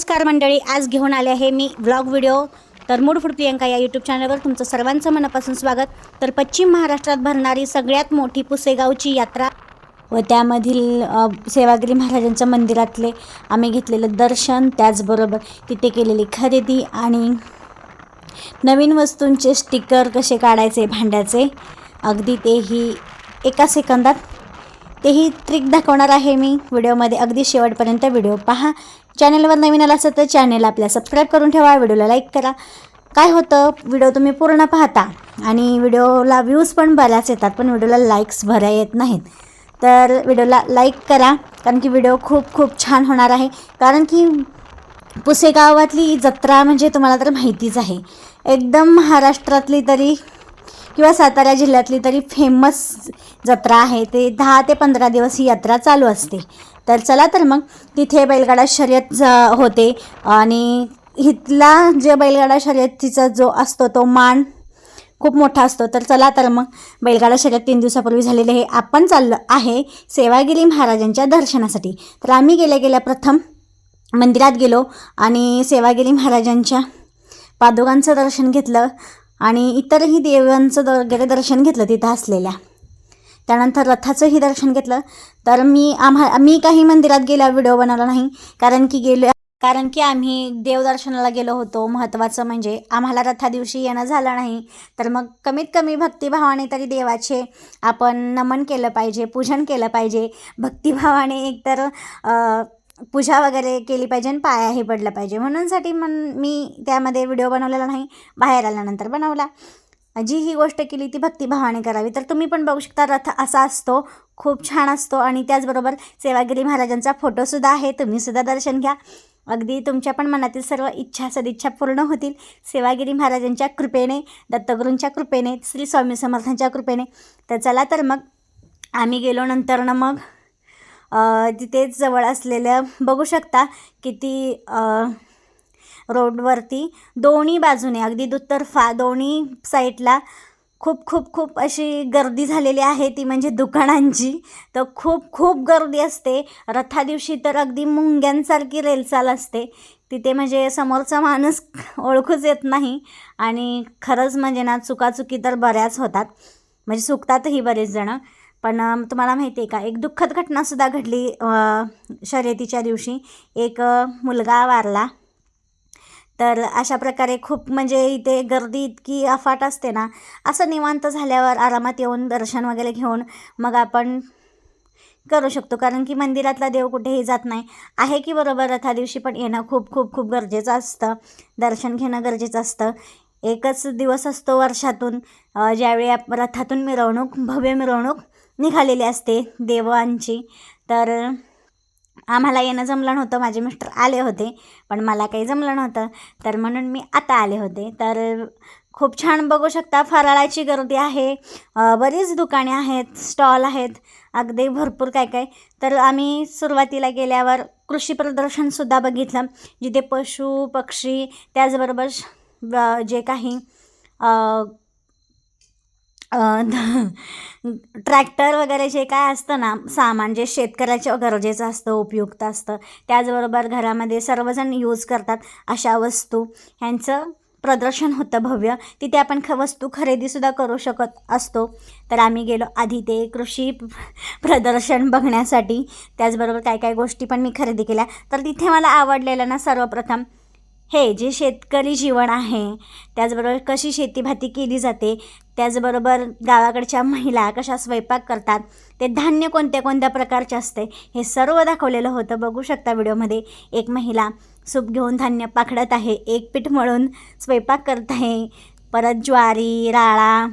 नमस्कार मंडळी आज घेऊन आले आहे मी व्लॉग व्हिडिओ तर मूड फूड प्रियंका या यूट्यूब चॅनलवर तुमचं सर्वांचं मनापासून स्वागत. तर पश्चिम महाराष्ट्रात भरणारी सगळ्यात मोठी पुसेगावची यात्रा व त्यामधील सेवागिरी महाराजांच्या मंदिरातले आम्ही घेतलेलं दर्शन त्याचबरोबर तिथे केलेली खरेदी आणि नवीन वस्तूंचे स्टिकर कसे काढायचे भांड्याचे अगदी तेही एका सेकंदात तेही ट्रिक दाखवणार आहे मी. व्हिडिओमध्ये अगदी शेवटपर्यंत व्हिडिओ पहा. चॅनलवर नवीन आला असेल तर चॅनल आपल्या सबस्क्राईब करून ठेवा. व्हिडिओला लाईक करा. काय होतं? व्हिडिओ तुम्ही पूर्ण पाहता. आणि व्हिडिओला व्ह्यूज पण बऱ्याच येतात पण व्हिडिओला लाईक्स भरा येत नाहीत. तर व्हिडिओला लाईक करा. कारण की व्हिडिओ खूप खूप छान होणार आहे. कारण की पुसेगावातली जत्रा म्हणजे तुम्हाला तर माहितीच आहे. एकदम महाराष्ट्रातली तरी किंवा सातारा जिल्ह्यातली तरी फेमस जत्रा आहे. ते दहा ते पंधरा दिवस ही यात्रा चालू असते. तर चला तर मग तिथे बैलगाडा शर्यत होते. आणि इथला जे बैलगाडा शर्यतीचा जो असतो तो मान खूप मोठा असतो. तर चला तर मग बैलगाडा शर्यत तीन दिवसापूर्वी झालेले हे आपण चाललं आहे सेवागिरी महाराजांच्या दर्शनासाठी. तर आम्ही गेल्या गेल्या प्रथम मंदिरात गेलो आणि सेवागिरी महाराजांच्या पादुकांचं दर्शन घेतलं. आणि इतरही देवांचं द- वगैरे दर्शन घेतलं तिथं असलेल्या. त्यानंतर रथाचंही दर्शन घेतलं. तर मी आम्हा मी काही मंदिरात गेल्या व्हिडिओ बनवला नाही. कारण की गेलो कारण की आम्ही देवदर्शनाला गेलो होतो. महत्त्वाचं म्हणजे आम्हाला रथा दिवशी येणं झालं नाही. तर मग कमीत कमी भक्तिभावाने तरी देवाचे आपण नमन केलं पाहिजे पूजन केलं पाहिजे. भक्तिभावाने एकतर पूजा वगैरे केली पाहिजे आणि पायाही पडलं पाहिजे. म्हणूनसाठी मन मी त्यामध्ये व्हिडिओ बनवलेला नाही बाहेर आल्यानंतर बनवला. जी ही गोष्ट केली ती भक्तिभावाने करावी. तर तुम्ही पण बघू शकता रथ असा असतो खूप छान असतो आणि त्याचबरोबर सेवागिरी महाराजांचा फोटोसुद्धा आहे. तुम्हीसुद्धा दर्शन घ्या. अगदी तुमच्या पण मनातील सर्व इच्छा सदिच्छा पूर्ण होतील. सेवागिरी महाराजांच्या कृपेने दत्तगुरूंच्या कृपेने श्री स्वामी समर्थांच्या कृपेने. तर चला तर मग आम्ही गेलो नंतर मग तिथेच जवळ असलेलं बघू शकता किती रोडवरती दोन्ही बाजूने अगदी दुतर्फा दोन्ही साईडला खूप खूप खूप अशी गर्दी झालेली आहे ती म्हणजे दुकानांची. तर खूप खूप गर्दी असते. रथा दिवशी तर अगदी मुंग्यांसारखी रेलचाल असते. तिथे म्हणजे समोरचा माणूस ओळखूच येत नाही आणि खरंच म्हणजे ना चुकाचुकी तर बऱ्याच होतात. म्हणजे चुकतातही बरेच जणं. पण तुम्हाला माहिती आहे का एक दुःखद घटनासुद्धा घडली शर्यतीच्या दिवशी. एक मुलगा वारला. तर अशा प्रकारे खूप म्हणजे इथे गर्दी इतकी अफाट असते ना असं निवांत झाल्यावर आरामात येऊन दर्शन वगैरे घेऊन मग आपण करू शकतो. कारण की मंदिरातला देव कुठेही जात नाही. आहे की बरोबर रथा दिवशी पण येणं खूप खूप खूप गरजेचं असतं. दर्शन घेणं गरजेचं असतं. एकच दिवस असतो वर्षातून. ज्यावेळी रथातून मिरवणूक भव्य मिरवणूक निघालेली असते देवांची. तर आम्हाला येणं जमलं नव्हतं. माझे मिस्टर आले होते पण मला काही जमलं नव्हतं. तर म्हणून मी आता आले होते. तर खूप छान बघू शकता फराळाची गर्दी आहे. बरीच दुकाने आहेत स्टॉल आहेत. अगदी भरपूर काय काय. तर आम्ही सुरुवातीला गेल्यावर कृषी प्रदर्शनसुद्धा बघितलं जिथे पशु पक्षी त्याचबरोबर श- ब- जे काही ट्रॅक्टर वगैरे जे काय असतं ना सामान जे शेतकऱ्याच्या गरजेचं असतं उपयुक्त असतं त्याचबरोबर घरामध्ये सर्वजण यूज करतात अशा वस्तू. ह्यांचं प्रदर्शन होतं भव्य. तिथे आपण ख वस्तू खरेदीसुद्धा करू शकत असतो. तर आम्ही गेलो आधी ते कृषी प्रदर्शन बघण्यासाठी. त्याचबरोबर काय काय गोष्टी पण मी खरेदी केल्या. तर तिथे मला आवडलेलं ना सर्वप्रथम हे जे शेतकरी जीवन आहे त्याचबरोबर कशी शेतीभाती केली जाते त्याचबरोबर गावाकडच्या महिला कशा स्वयंपाक करतात ते धान्य कोणत्या कोणत्या प्रकारचे असते हे सर्व दाखवलेलं होतं. बघू शकता व्हिडिओमध्ये एक महिला सूप घेऊन धान्य पाखडत आहे एक पीठ मळून स्वयंपाक करत आहे. परत ज्वारी राळा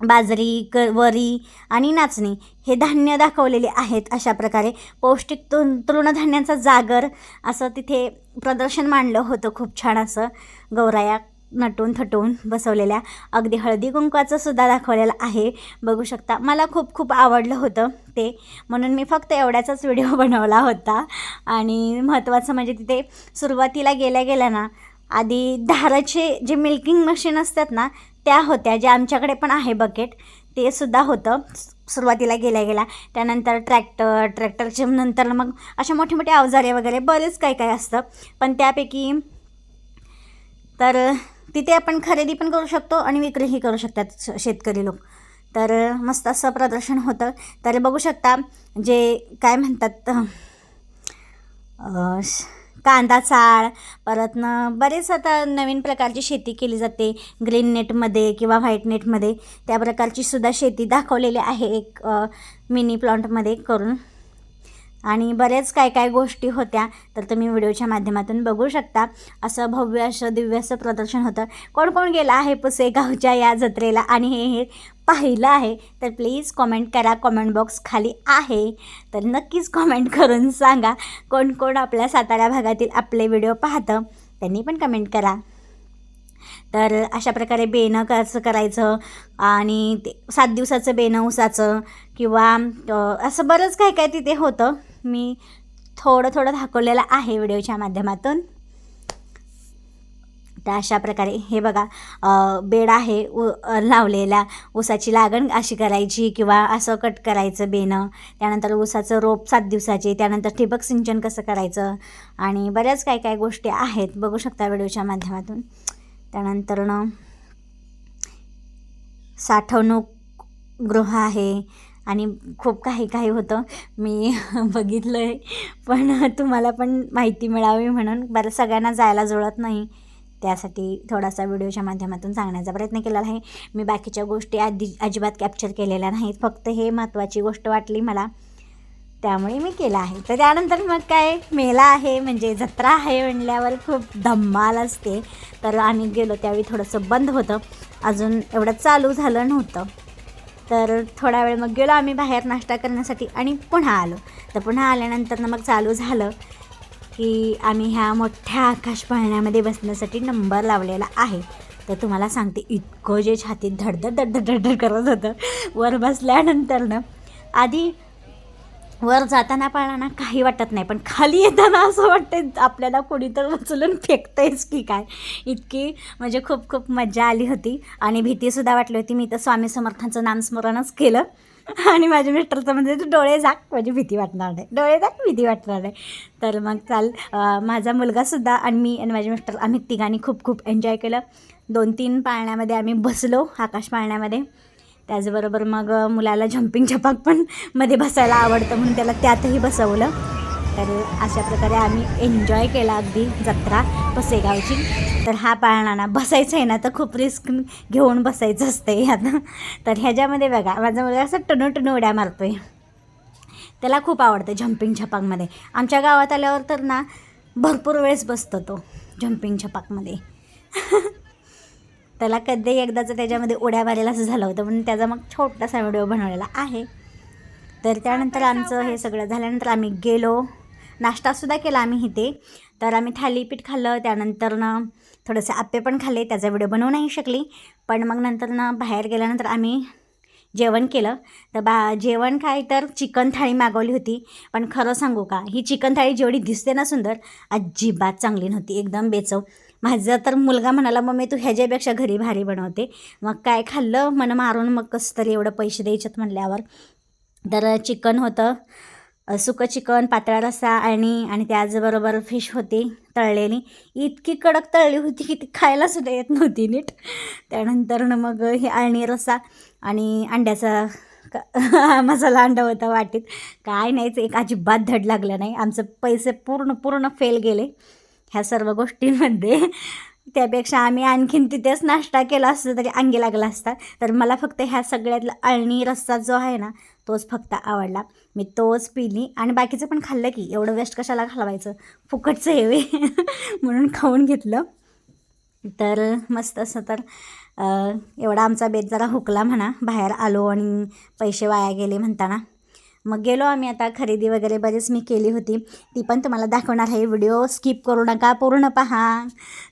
बाजरी क वरी आणि नाचणी हे धान्य दाखवलेले आहेत अशा प्रकारे. पौष्टिक तृ तृणधान्यांचा जागर असं तिथे प्रदर्शन मांडलं होतं खूप छान असं. गौराया नटून थटून बसवलेल्या अगदी हळदी कुंकवाचं सुद्धा दाखवलेलं आहे. बघू शकता मला खूप खूप आवडलं होतं ते. म्हणून मी फक्त एवढ्याचाच व्हिडिओ बनवला होता. आणि महत्त्वाचं म्हणजे तिथे सुरुवातीला गेल्या गेल्या ना आधी धाराचे जे मिल्किंग मशीन असतात ना त्या होत्या ज्या आमच्याकडे पण आहे बकेट ते सुद्धा होतं. सुरुवातीला गेल्या गेल्या त्यानंतर ट्रॅक्टर ट्रॅक्टरचे नंतर मग अशा मोठे मोठे अवजारे वगैरे बरेच काय काय असतं. पण त्यापैकी तर तिथे आपण खरेदी पण करू शकतो आणि विक्रीही करू शकतात शेतकरी लोक. तर मस्त असं प्रदर्शन होतं. तर बघू शकता जे काय म्हणतात कांदा चाळ परत न बरेच आता नवीन प्रकारची शेती केली जाते. ग्रीन नेटमध्ये किंवा व्हाईट नेटमध्ये. त्या प्रकारची सुद्धा शेती दाखवलेली आहे एक मिनी प्लॉन्टमध्ये करून. आणि बरेच काय काय गोष्टी होत्या तर तुम्ही व्हिडिओच्या माध्यमातून बघू शकता. असं भव्य असं दिव्य असं प्रदर्शन होतं. कोण कोण गेलं आहे पुसेगावच्या या जत्रेला? आणि हे हे पाहिलं आहे तर प्लीज कॉमेंट करा. कॉमेंट बॉक्स खाली आहे. तर नक्कीच कॉमेंट करून सांगा कोण कोण आपल्या सातारा भागातील आपले व्हिडिओ पाहतं. त्यांनी पण कमेंट करा. तर अशा प्रकारे बेनं कसं करायचं? आणि ते सात दिवसाचं बेनं उसाचं किंवा असं बरंच काय काय तिथे होतं. मी थोडं थोडं दाखवलेलं आहे व्हिडिओच्या माध्यमातून. तर अशा प्रकारे हे बघा बेड आहे उ लावलेला ऊसाची लागण अशी करायची किंवा असं कट करायचं बेनं त्यानंतर ऊसाचं रोप सात दिवसाचे त्यानंतर ठिबक सिंचन कसं करायचं आणि बऱ्याच काय काय गोष्टी आहेत बघू शकता व्हिडिओच्या माध्यमातून. त्यानंतर साठवणूक गृह आहे आणि खूप काही काही होतं. मी बघितलं आहे पण तुम्हाला पण माहिती मिळावी म्हणून बरं सगळ्यांना जायला जुळत नाही. त्यासाठी थोडासा व्हिडिओच्या माध्यमातून सांगण्याचा प्रयत्न केलेला आहे. मी बाकीच्या गोष्टी आधी अजिबात कॅप्चर केलेल्या नाहीत. फक्त हे महत्त्वाची गोष्ट वाटली मला. त्यामुळे मी केलं आहे. तर त्यानंतर मग काय? मेला आहे. म्हणजे जत्रा आहे म्हणल्यावर खूप धम्माल असते. तर आम्ही गेलो त्यावेळी थोडंसं बंद होतं. अजून एवढं चालू झालं नव्हतं. तर थोडा वेळ मग गेलो आम्ही बाहेर नाश्ता करण्यासाठी आणि पुन्हा आलो. तर पुन्हा आल्यानंतर मग चालू झालं की आम्ही ह्या मोठ्या आकाश पाळण्यामध्ये बसण्यासाठी नंबर लावलेला आहे. तर तुम्हाला सांगते इतकं जे छातीत धडधड धडधड धडधड करत होतं वर बसल्यानंतर ना आधी वर जाताना पाळणा काही वाटत नाही पण खाली येताना असं वाटतं आपल्याला कोणी तर उचलून फेकतंयच की काय? इतकी म्हणजे खूप खूप मजा आली होती. आणि भीतीसुद्धा वाटली होती. मी तर स्वामी समर्थांचं नामस्मरणच केलं. आणि माझ्या मिस्टरचं म्हणजे ते डोळे झाक माझी भीती वाटणार नाही. डोळे झाक भीती वाटणार नाही. तर मग चाल माझा मुलगासुद्धा आणि मी आणि माझे मिस्टर आम्ही तिघांनी खूप खूप एन्जॉय केलं. दोन तीन पाळण्यामध्ये आम्ही बसलो आकाश पाळण्यामध्ये. त्याचबरोबर मग मुलाला झम्पिंग झपाक पण मध्ये बसायला आवडतं म्हणून त्याला त्यातही बसवलं. तर अशा प्रकारे आम्ही एन्जॉय केला अगदी जत्रा पसेगावची तर हा पाळणाना बसायचं आहे ना तर खूप रिस्क घेऊन बसायचं असतं आता. तर ह्याच्यामध्ये बघा माझा मुलगा असं टणू टणू उड्या मारतो आहे त्याला खूप आवडतं झम्पिंग छपाकमध्ये आमच्या गावात आल्यावर तर ना भरपूर वेळेस बसतो तो झम्पिंग छपाकमध्ये त्याला कधी एकदाचं त्याच्यामध्ये उड्या मारायला असं झालं होतं म्हणून त्याचा मग छोटासा व्हिडिओ बनवलेला आहे. तर त्यानंतर आमचं हे सगळं झाल्यानंतर आम्ही गेलो. नाश्तासुद्धा केला आम्ही इथे. तर आम्ही थालीपीठ खाल्लं त्यानंतर ना थोडेसे आप्पे पण खाल्ले त्याचा व्हिडिओ बनवू नाही शकली. पण मग नंतर ना बाहेर गेल्यानंतर आम्ही जेवण केलं. तर बा जेवण काय तर चिकन थाळी मागवली होती. पण खरं सांगू का ही चिकन थाळी जेवढी दिसते ना सुंदर अजिबात चांगली नव्हती एकदम बेचव. माझा तर मुलगा म्हणाला मम्मी तू ह्याच्यापेक्षा घरी भारी बनवते. मग काय खाल्लं मन मारून मग कसं तरी एवढं पैसे द्यायच्यात म्हणल्यावर. तर चिकन होतं सुकं चिकन पातळा रस्सा आणि आणि त्याचबरोबर फिश होती तळलेली. इतकी कडक तळली होती की ती खायला सुद्धा येत नव्हती नीट. त्यानंतर मग हे अळणी रस्सा आणि अंड्याचा मसाला अंडा होता वाटीत. काय नाहीच एक अजिबात धड लागलं नाही. आमचं पैसे पूर्ण पूर्ण फेल गेले. ह्या सर्व गोष्टींमध्ये. त्यापेक्षा आम्ही आणखीन तिथेच नाश्ता केला असता तरी अंगी लागला असता. तर मला फक्त ह्या सगळ्यातला अळणी रस्सा जो आहे ना तोच फक्त आवडला. मी तोच पिली आणि बाकीचं पण खाल्लं की एवढं वेस्ट कशाला घालवायचं? फुकटचं हेवे म्हणून खाऊन घेतलं. तर मस्त असं तर एवढा आमचा बेत जरा हुकला म्हणा. बाहेर आलो आणि पैसे वाया गेले म्हणताना. मग गेलो आम्ही आता खरेदी वगैरे बरेच मी केली होती. ती पण तुम्हाला दाखवणार आहे. व्हिडिओ स्किप करू नका पूर्ण पहा.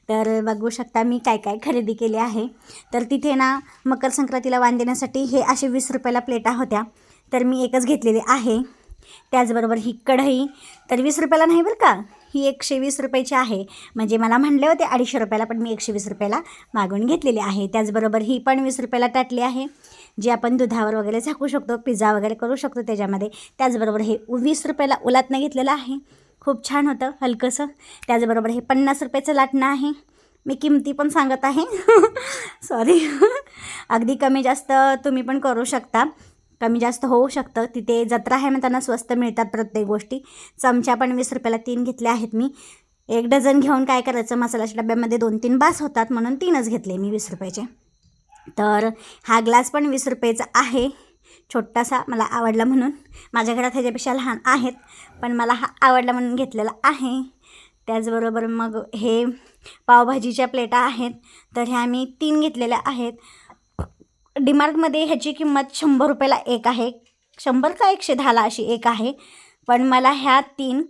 तर बघू शकता मी काय काय खरेदी केली आहे. तर तिथे ना मकर संक्रांतीला वाण देण्यासाठी हे असे वीस रुपयाला प्लेटा होत्या. तर मी एकच घेतलेली आहे. त्याचबरोबर ही कढई. तर वीस रुपयाला नाही बरं का? ही एकशे वीस रुपयाची आहे. म्हणजे मला म्हणले होते अडीचशे रुपयाला पण मी एकशे वीस रुपयाला मागून घेतलेली आहे. त्याचबरोबर ही पण वीस रुपयाला टाटली आहे. जे आपण दुधावर वगैरे झाकू शकतो पिझ्झा वगैरे करू शकतो त्याच्यामध्ये. त्याचबरोबर हे वीस रुपयाला उलाटणं घेतलेलं आहे. खूप छान होतं हलकंसं. त्याचबरोबर हे पन्नास रुपयाचं लाटणं आहे. मी किमती पण सांगत आहे. सॉरी अगदी कमी जास्त तुम्ही पण करू शकता. कमी जास्त होऊ शकतं. तिथे जत्रा आहे मग त्यांना स्वस्त मिळतात प्रत्येक गोष्टी. चमच्या पण वीस रुपयाला तीन घेतल्या आहेत मी. एक डझन घेऊन काय करायचं? मसाल्याच्या डब्यामध्ये दोन तीन बास होतात म्हणून तीनच घेतले मी वीस रुपयाचे. तर हा ग्लास पण वीस रुपयेचा आहे. छोटासा मला आवडला म्हणून. माझ्या घरात ह्याच्यापेक्षा लहान आहेत पण मला हा आवडला म्हणून घेतलेला आहे. त्याचबरोबर मग हे पावभाजीच्या प्लेटा आहेत तर ह्या मी तीन घेतलेल्या आहेत. डीमार्टमध्ये ह्याची किंमत शंभर रुपयाला एक आहे. शंभर का एकशे दहाला अशी एक आहे पण मला ह्या तीन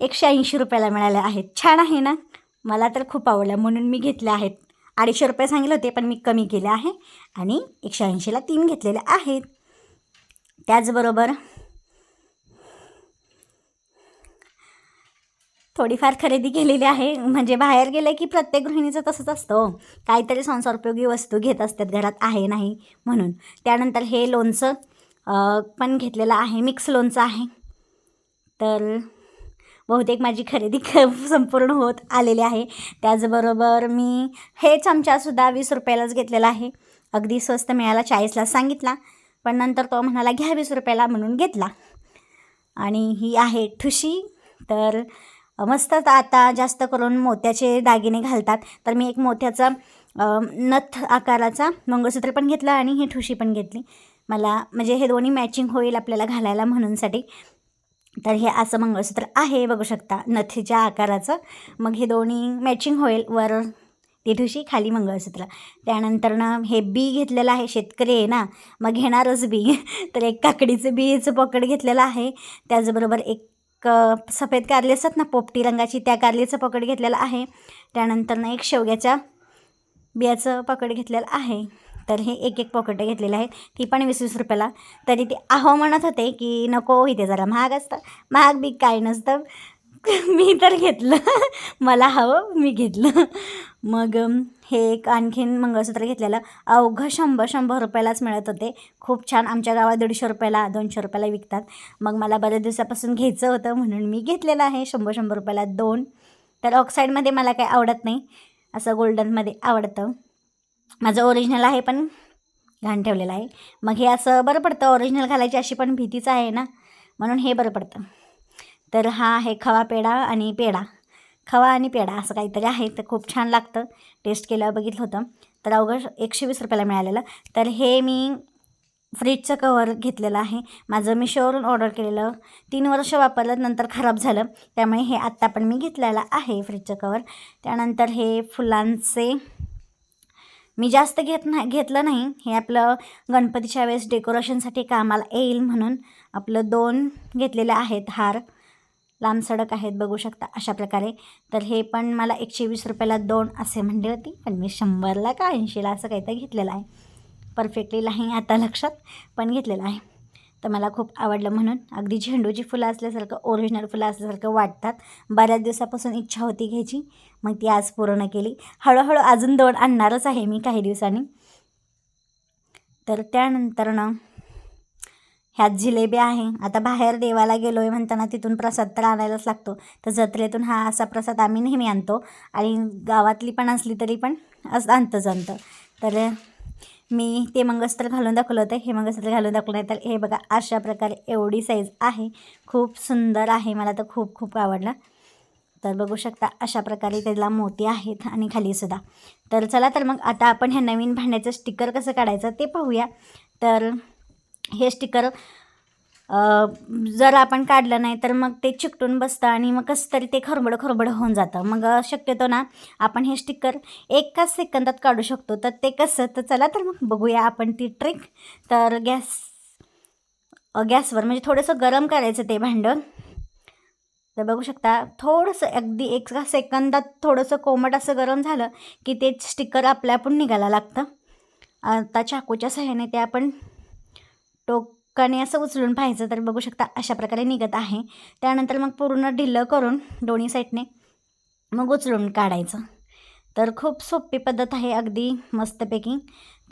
एकशे ऐंशी रुपयाला मिळाल्या आहेत. छान आहे ना? मला तर खूप आवडल्या म्हणून मी घेतल्या आहेत. अडीचशे रुपये सांगितले होते पण मी कमी केले आहे आणि एकशे ऐंशीला तीन घेतलेले आहेत. त्याचबरोबर थोडीफार खरेदी केलेली आहे. म्हणजे बाहेर गेलं की प्रत्येक गृहिणीचं तसंच असतं हो. काहीतरी संसारोपयोगी वस्तू घेत असतात घरात आहे नाही म्हणून. त्यानंतर हे लोणचं पण घेतलेलं आहे मिक्स लोणचं आहे. तर बहुतेक माझी खरेदी ख संपूर्ण होत आलेली आहे. त्याचबरोबर मी हे चमचासुद्धा वीस रुपयालाच घेतलेला आहे. अगदी स्वस्त मिळाला चाळीसला सांगितला पण नंतर तो म्हणाला घ्या वीस रुपयाला म्हणून घेतला. आणि ही आहे ठुशी. तर मस्तच आता जास्त करून मोत्याचे दागिने घालतात. तर मी एक मोत्याचा नथ आकाराचा मंगळसूत्र पण घेतला आणि ही ठुशी पण घेतली. मला म्हणजे हे दोन्ही मॅचिंग होईल आपल्याला घालायला म्हणूनसाठी. तर हे असं मंगळसूत्र आहे बघू शकता. नथीच्या आकाराचं. मग हे दोन्ही मॅचिंग होईल वर ती खाली मंगळसूत्र. त्यानंतर ना हे बी घेतलेलं आहे शेतकरी आहे ना. मग घेणारच बी. तर एक काकडीचं बीचं पॉकेट घेतलेलं आहे. त्याचबरोबर एक सफेद कारली असतात ना पोपटी रंगाची त्या कारलीचं पॉकेट घेतलेलं आहे. त्यानंतर ना एक शेवग्याच्या बियाचं पॉकेट घेतलेलं आहे. तर हे एक एक पॉकेट घेतलेले आहेत. ती पण वीस वीस रुपयाला. तरी ते आहो म्हणत होते की नको इथे जरा महाग असतं. महाग बी काय नसतं. मी तर घेतलं. मला हवं मी घेतलं. मग हे एक आणखीन मंगळसूत्र घेतलेलं. अवघं शंभर शंभर रुपयालाच मिळत होते. खूप छान. आमच्या गावात दीडशे रुपयाला दोनशे रुपयाला विकतात. मग मला बऱ्याच दिवसापासून घ्यायचं होतं म्हणून मी घेतलेलं आहे. शंभर शंभर रुपयाला दोन. तर ऑक्साईडमध्ये मला काही आवडत नाही. असं गोल्डनमध्ये आवडतं. माझं ओरिजिनल आहे पण घाण ठेवलेलं आहे. मग हे असं बरं पडतं ओरिजिनल घालायची अशी पण भीतीच आहे ना? म्हणून हे बरं पडतं. तर हा आहे खवा पेढा आणि पेढा. खवा आणि पेढा असं काहीतरी आहे तर खूप छान लागतं. टेस्ट केलं बघितलं होतं. तर अवघड एकशे वीस रुपयाला मिळालेलं. तर हे मी फ्रीजचं कवर घेतलेलं आहे. माझं मिशोवरून ऑर्डर केलेलं. तीन वर्ष वापरलं नंतर खराब झालं. त्यामुळे हे आत्ता पण मी घेतलेलं आहे फ्रीजचं कवर त्यानंतर हे फुलांचे मी जास्त घेत नाही घेतलं नाही. हे आपलं गणपतीच्या वेळेस डेकोरेशनसाठी कामाला येईल म्हणून आपलं दोन घेतलेले आहेत हार. लांब सडक आहेत बघू शकता अशा प्रकारे. तर हे पण मला एकशे वीस रुपयाला दोन असे म्हणली होती पण मी शंभरला का ऐंशीला असं काहीतरी घेतलेलं आहे. परफेक्टली नाही आता लक्षात पण घेतलेलं आहे. तर मला खूप आवडलं म्हणून. अगदी झेंडूची फुलं असल्यासारखं ओरिजिनल फुलं असल्यासारखं वाटतात. बऱ्याच दिवसापासून इच्छा होती घ्यायची मग ती आज पूर्ण केली. हळूहळू अजून दोन आणणारच आहे मी काही दिवसांनी. तर त्यानंतर ना ह्यात जिलेबी आहे. आता बाहेर देवाला गेलो आहे म्हणताना तिथून प्रसाद तर आणायलाच लागतो. तर जत्रेतून हा असा प्रसाद आम्ही नेहमी आणतो. आणि गावातली पण असली तरी पण असं आणतंच आणतं तर मी ते मंगळसूत्र घालून दाखवलं होतं. हे मंगळसूत्र घालून दाखवलं नाही तर हे बघा अशा प्रकारे एवढी साईज आहे. खूप सुंदर आहे. मला तर खूप खूप आवडलं. तर बघू शकता अशा प्रकारे त्याला मोती आहेत आणि खालीसुद्धा तर चला तर मग आता आपण ह्या नवीन भांड्याचं स्टिकर कसं काढायचं ते पाहूया. तर हे स्टिकर जर आपण काढलं नाही तर मग ते चिकटून बसतं आणि मग कसं तरी ते खरबडं खरबडं होऊन जातं. मग शक्यतो ना आपण हे स्टिकर एकाच सेकंदात काढू शकतो. तर ते कसं? तर चला तर मग बघूया आपण ती ट्रिक तर गॅस गॅसवर म्हणजे थोडंसं गरम करायचं ते भांडं. तर बघू शकता थोडंसं अगदी एक सेकंदात थोडंसं कोमट असं गरम झालं की ते स्टिकर आपल्या आपण निघायला लागतं. आता चाकूच्या सहाय्याने ते आपण टोक कणे असं उचलून पाहायचं तर बघू शकता अशा प्रकारे निघत आहे. त्यानंतर मग पूर्ण ढिल्लं करून दोन्ही साईडने मग उचलून काढायचं. तर खूप सोपी पद्धत आहे अगदी मस्तपैकी.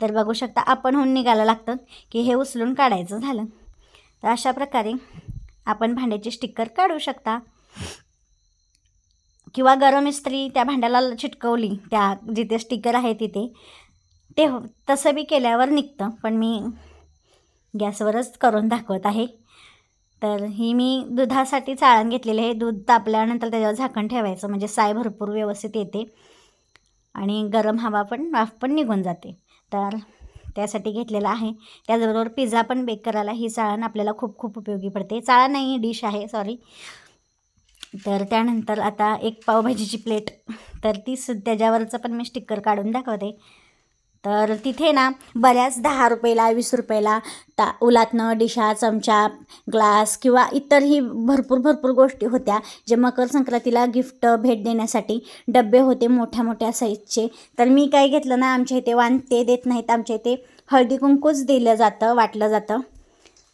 तर बघू शकता आपण होऊन निघायला लागतं की हे उचलून काढायचं झालं. तर अशा प्रकारे आपण भांड्याचे स्टिकर काढू शकता. किंवा गरम इस्त्री त्या भांड्याला चिटकवली त्या जिथे स्टिकर आहे तिथे. ते हो तसं बी केल्यावर निघतं पण मी गॅसवरच करून दाखवत आहे. तर ही मी दुधासाठी चाळण घेतलेली आहे. दूध तापल्यानंतर त्याच्यावर झाकण ठेवायचं. म्हणजे साय भरपूर व्यवस्थित येते. आणि गरम हवा पण वाफ पण निघून जाते. तर त्यासाठी घेतलेला आहे. त्याचबरोबर पिझ्झा पण बेक करायला ही चाळण आपल्याला खूप खूप उपयोगी पडते. चाळण नाही डिश आहे. सॉरी तर त्यानंतर आता एक पावभाजीची प्लेट तर ती सु त्याच्यावरचं पण मी स्टिकर काढून दाखवते. तर तिथे ना बऱ्याच दहा रुपयाला वीस रुपयाला ता उलातनं डिशा चमचा ग्लास किंवा इतरही भरपूर भरपूर गोष्टी होत्या जे मकर संक्रांतीला गिफ्ट भेट देण्यासाठी डबे होते मोठ्या मोठ्या साईजचे तर मी काय घेतलं ना आमच्या इथे वान ते देत नाहीत आमच्या इथे हळदी कुंकूच दिलं जातं वाटलं जातं.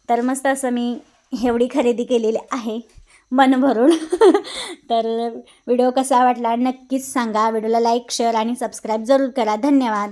तर मस्त असं मी एवढी खरेदी केलेली आहे. मन भरून तर व्हिडिओ कसा वाटला नक्कीच सांगा. व्हिडिओला लाईक शेअर आणि सबस्क्राईब जरूर करा. धन्यवाद.